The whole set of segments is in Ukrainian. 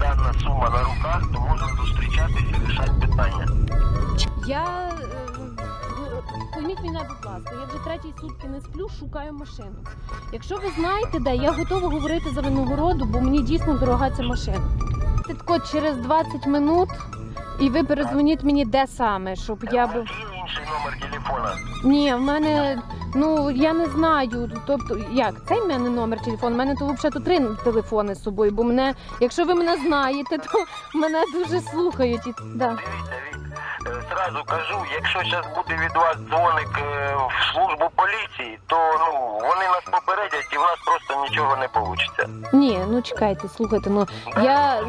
Дана сума на руках, то можна зустрічатися рішати питання. Я е, ну, пойміть будь ласка, я вже третій сутки не сплю, шукаю машину. Якщо ви знаєте, де я готова говорити за винагороду, бо мені дійсно дорога ця машина. Тако через 20 минут і ви перезвоніть мені де саме, щоб я був. Інший номер телефона? Ні, в мене ну я не знаю. Тобто, як цей в мене номер телефону? У мене то взагалі три телефони з собою, бо мене, якщо ви мене знаєте, то мене дуже слухають. І, да. Дивіться, Е, кажу, якщо зараз буде від вас дзвоник е, в службу поліції, то ну вони нас попередять і в нас просто нічого не вийде. Ні, ну чекайте, слухайте, ну я,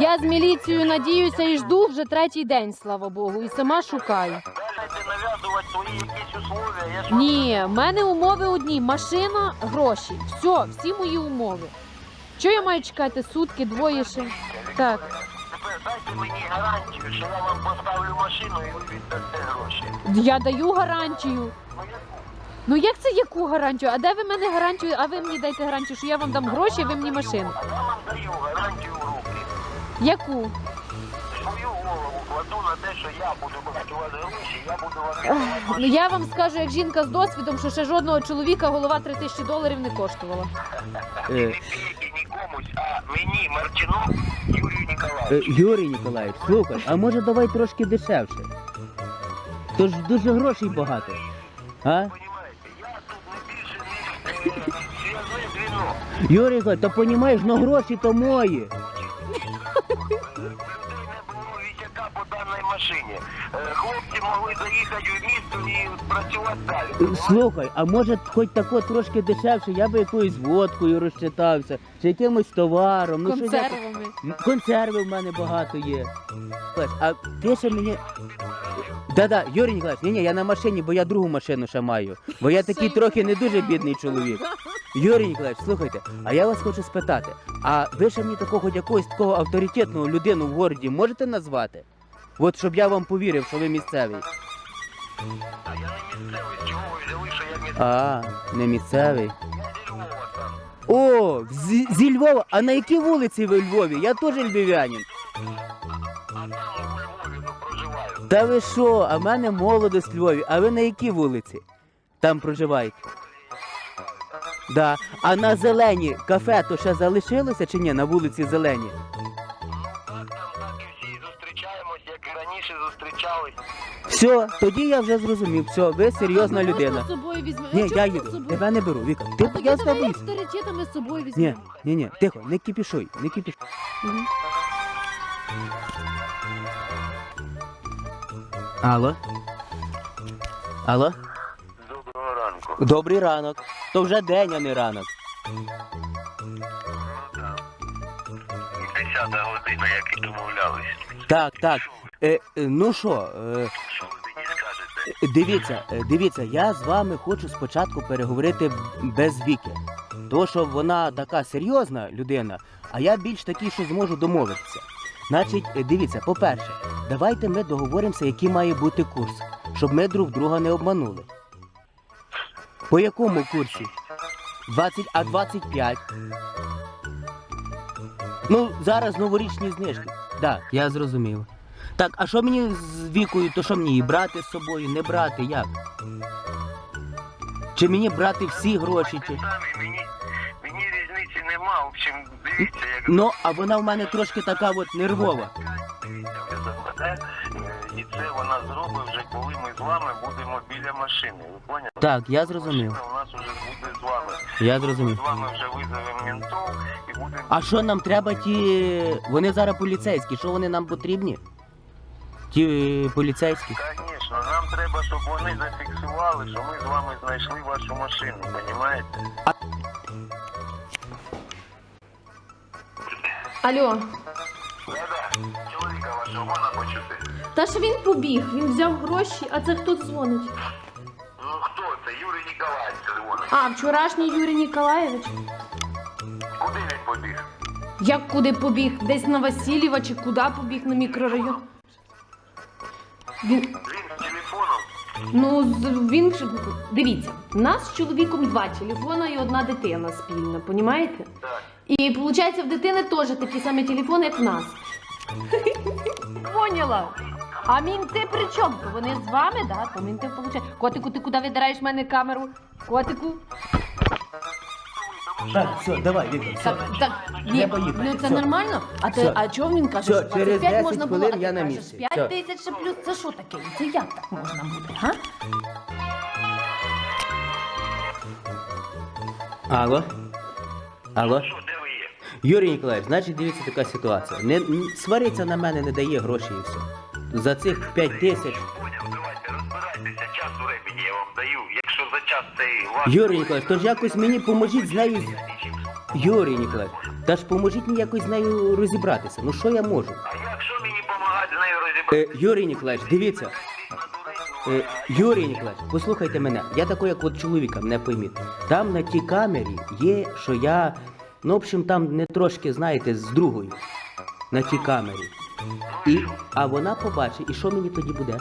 я з міліцією надіюся і жду вже третій день, слава Богу, і сама шукаю. Далі нав'язувати свої якісь условия, я ж Ні, в мене умови одні: машина, гроші. Все, всі мої умови. Що я маю чекати? Сутки, двоє ще. Так. Мені гарантію, що я вам поставлю машину і ви віддасте гроші. Я даю гарантію. Ну яку? Ну як це яку гарантію? А де ви мене гарантію? А ви мені дайте гарантію, що я вам дам гроші, а ви мені машину. А я вам даю гарантію в руки. Яку? Свою голову кладу на те, що я буду брати у вас гроші, я буду вам віддавати Ну машину. я вам скажу, як жінка з досвідом, що ще жодного чоловіка голова 3 тисячі доларів не коштувала. Не бійте нікомусь, а мені, Юрію Е, Юрій Ніколаївич, слухай, а може давай трошки дешевше? Тож дуже грошей багато. А? Юрій то понімаєш, ну гроші то мої. Заїхати в місто і працювати далі. Слухай, а може хоч тако трошки дешевше, я би якоюсь водкою розчитався, чи якимось товаром. Ну, Консервами. Консерви в мене багато є. Слухай, а ти ще мені. Да-да, Юрій Ніколаївич, ні, ні, я на машині, бо я другу машину ще маю. Бо я такий трохи не дуже бідний чоловік. Юрій Ніколаївич, слухайте, а я вас хочу спитати, а ви ще мені такого хоч якогось такого авторитетного людину в городі можете назвати? От щоб я вам повірив, що ви місцевий. А я не місцевий, чого ви взяли, що я місцевий? А, не місцевий. О, зі, зі Львова. А на якій вулиці ви Львові? Я теж львів'янин. Та ви що? А в мене молодость в Львові. А ви на якій вулиці? Там проживаєте? Да. А на зелені кафе то ще залишилося чи ні? На вулиці зелені? Як зустрічались. Все, тоді я вже зрозумів. Все, ви серйозна людина. з собою візьмемо. Ні, я їду. Тебе не беру, Віка. Ти я з тобою. авторитетами з собою Ні, візьмемо. ні, ні, тихо, не кипішуй, не кипішуй. Алло? Алло? Доброго ранку. Добрий ранок. То вже день, а не ранок. Десята година, як і домовлялись. Так, так. Е, ну що, е? Дивіться, е, дивіться, я з вами хочу спочатку переговорити без віки. То, що вона така серйозна людина, а я більш такий, що зможу домовитися. Значить, е, дивіться, по-перше, давайте ми договоримося, який має бути курс, щоб ми друг друга не обманули. По якому курсі? 20, а 25? Ну, зараз новорічні знижки. Так, я зрозумів. Так, а що мені з вікою, то що мені її брати з собою, не брати, як? Чи мені брати всі гроші? Чи... Мені, мені різниці нема. В общем, дивіться, як Ну, а вона в мене трошки така от нервова. дивіться, ви заходите, і це вона зробить вже, коли ми з вами будемо біля машини. Ви поняли? Так, я зрозумів. Машина у нас вже буде з вами. Я Ми зрозумів. з вами вже визовемо ментов і будемо. А що нам треба ті. Вони зараз поліцейські, що вони нам потрібні? Ті е, поліцейські? Звісно, нам треба, щоб вони зафіксували, що ми з вами знайшли вашу машину, розумієте? Алло, Да-да, чоловіка вашого можна почути. та ж він побіг, він взяв гроші, а це хто дзвонить? Ну хто це? Юрій Ніколаєвич дзвонить. А, вчорашній Юрій Ніколаєвич. Куди він побіг? Як куди побіг? Десь на Васильєва чи куди побіг на мікрорайон? Він Він телефоном. Ну, з- він ж дивіться, у нас з чоловіком два телефони і одна дитина спільна, понімаєте? Так. І виходить, в дитини теж такі самі телефони, як в нас. Поняла. А мінти при чому? То вони з вами, да? То мінти виходить. Котику, ти куди видираєш в мене камеру? Котику? Так, все, давай, Віка, все. Так, так, ні, Треба їхати, ну це все. нормально. А ти, Все. а чого він каже, Все, що через 25 10 можна було, хвилин а ти я на кажеш місці. 5 Все. тисяч ще плюс, це що таке? Це як так можна буде, га? Алло? Алло? Що, де ви є? Юрій Ніколаєвич, значить, дивіться така ситуація. Не, н- свариться на мене, не дає гроші і все. За цих 5 тисяч. Поняв, давайте розбирайтеся, час времени я вам даю. Якщо за час цей ваш... Юрій Ніколаєвич, то ж якось мені поможіть з нею. Юрій Ніколаєвич, та ж поможіть мені якось з нею розібратися. Ну що я можу? А якщо мені допомагати з нею розібратися? Е, Юрій Ніколаєвич, дивіться. Е, Юрій Ніколаєвич, послухайте мене. Я такий, як от чоловіка, мене пойміть. Там на тій камері є, що я. Ну, в общем, там не трошки, знаєте, з другою. На тій камері. І, а вона побачить, і що мені тоді буде?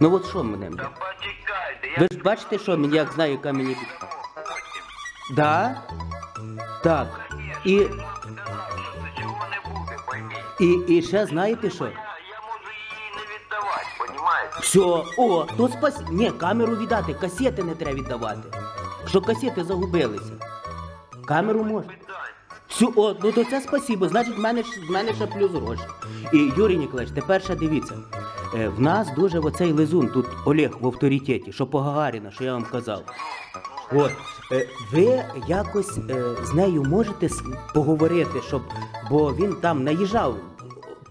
Ну от що мене? буде? Та. Ви ж бачите, що мені, як знаю, яка мені. Потім. Да? Так. І, і, і ще знаєте що? Я, можу її не віддавати? Все, о, то спас. Ні, камеру віддати, касети не треба віддавати. Що касети загубилися. Камеру можна. Питань. О, ну то це спасибо. Значить, в мене, ж- в мене ще плюс гроші. І Юрій Ніколаєвич, тепер ще дивіться. Е, в нас дуже оцей лизун, тут Олег в авторитеті, що по Гагаріна, що я вам казав. От, е, ви якось е, з нею можете с- поговорити, щоб, бо він там наїжджав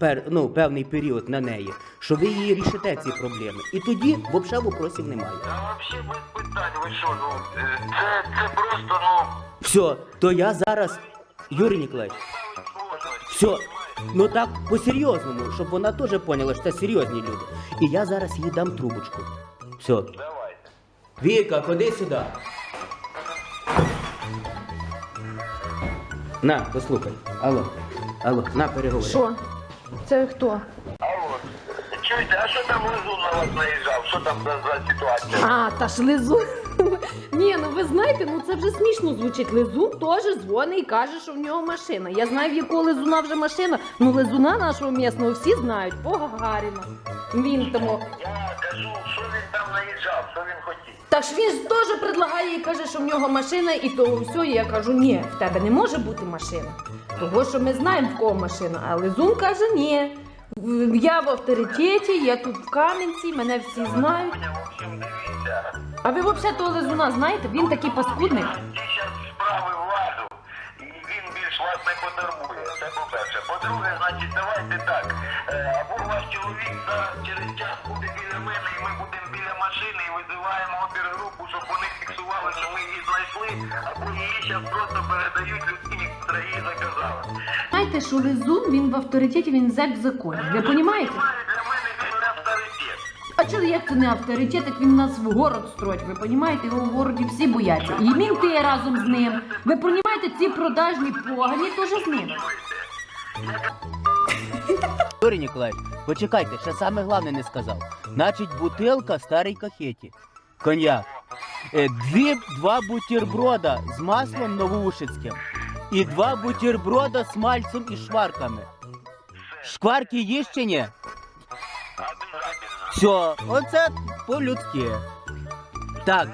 пер, ну, певний період на неї, що ви її рішите ці проблеми. І тоді взагалі вопросів немає. Та взагалі без питань, ви що, ну, е, це, це просто, ну, Все, то я зараз, Юрій Ніколаєвич, все, ну так по-серйозному, щоб вона теж поняла, що це серйозні люди. І я зараз їй дам трубочку. Все. Давайте. Віка, ходи сюди. На, послухай. Алло. Алло, на переговори. Що? Це хто? Алло, чуєте, а що там лизун на вас наїжджав? Що там за, за ситуація? А, та ж лизун. Ні, ну ви знаєте, ну це вже смішно звучить. Лизун теж дзвонить і каже, що в нього машина. Я знаю, в якого лизуна вже машина. Ну лизуна нашого місного всі знають, по Гагаріна. Він тому. Я кажу, що він там наїжджав, що він хотів. Та ж він ж теж предлагає і каже, що в нього машина, і того все. І я кажу, ні, в тебе не може бути машина. Того, що ми знаємо, в кого машина. А Лизун каже, ні. Я в авторитеті, я тут в Кам'янці, мене всі знають. В общем, дивіться. А ви взагалі того Лизуна знаєте? Він такий паскудний. Справи владу, і він більш вас не потурбує. Це по-перше. По-друге, значить, давайте так. Е, Або ваш чоловік зараз через час буде біля мене, і ми будемо біля машини і визиваємо опергрупу, щоб вони фіксували, що ми її знайшли, або її зараз просто передають людині, яка її заказала. Знаєте, що Лизун, він в авторитеті, він зек в законі. Ви розумієте? Немає для мене чого як це не авторитет, як він нас в город строить? Ви розумієте, його в городі всі бояться. І мінти разом з ним. Ви розумієте, ці продажні погані теж з ним. Юрій Ніколаєвич, почекайте, ще саме головне не сказав. Значить, бутилка старій кахеті. Коньяк. Е, Дві, два бутерброда з маслом новоушицьким. І два бутерброда з мальцем і шварками. Шкварки є ще ні? Обязательно. Все, оце по-людськи. Так,